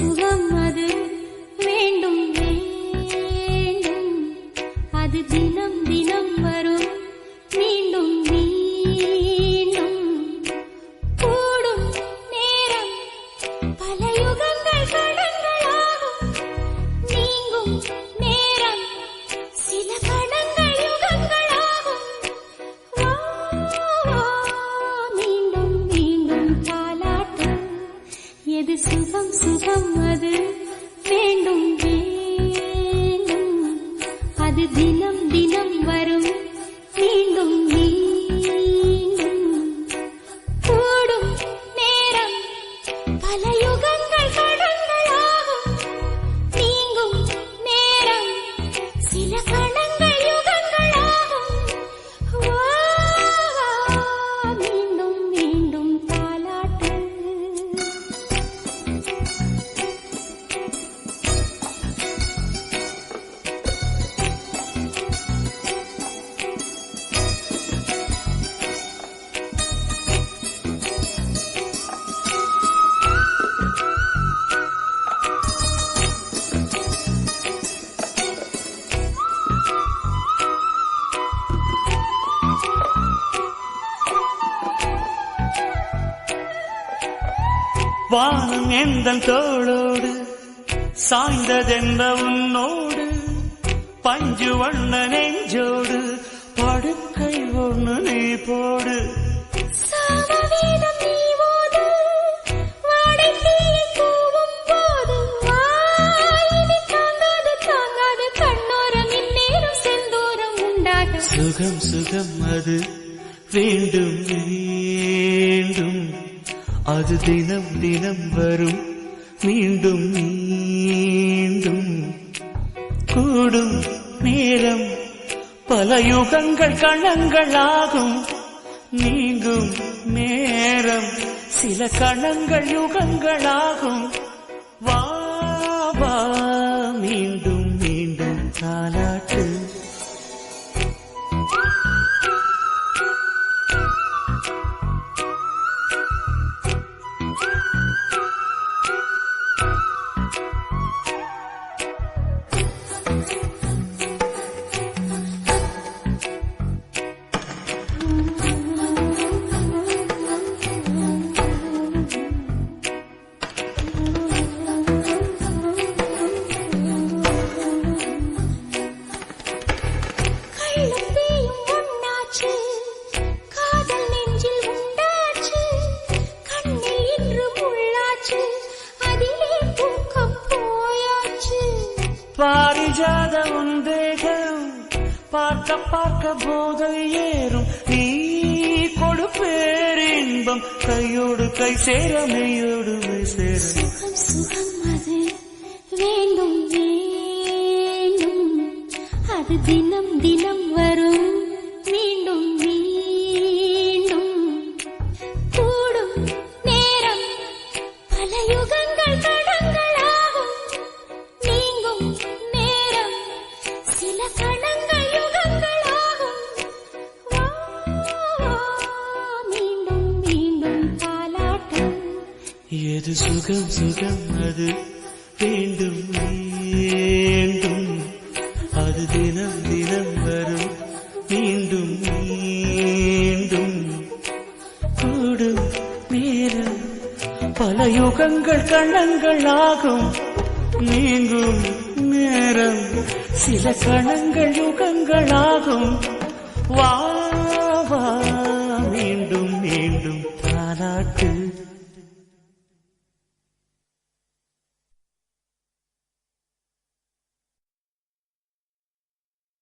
除了。எது சுகம் அது. வேண்டும் வேண்டும் அது தினம் தினம் வர வானம் எந்தன் தோளோடு சாய்ந்ததென்ன உன்னோடு பஞ்சு வண்ண நெஞ்சோடு படுக்கை ஒண்ணு நீ போடு நீ. சுகம் சுகம் அது வேண்டும் வேண்டும் அது தினம் தினம் வரும். மீண்டும் மீண்டும் கூடும் நேரம். பல யுகங்கள் கணங்களாகும் நீங்கும் நேரம். சில கணங்கள் யுகங்களாகும் வா. பாரிஜாத உந்தேகம். பார்க்க பார்க்க போதை ஏறும். நீ கொடுப்பேரின்பம் கையோடு கை சேர மெய்யோடு மெய் சேர. சுகம் அது வேண்டும் வேண்டும். அது தினம் தினம் வரும். எது சுகம் சுகம் அது வேண்டும் வேண்டும் அது தினம் தினம் வரும் மீண்டும் மீண்டும். கூடும் நேரம் பல யுகங்கள் கணங்கள் ஆகும். நீங்கும் நேரம் சில கணங்கள் யுகங்களாகும் வா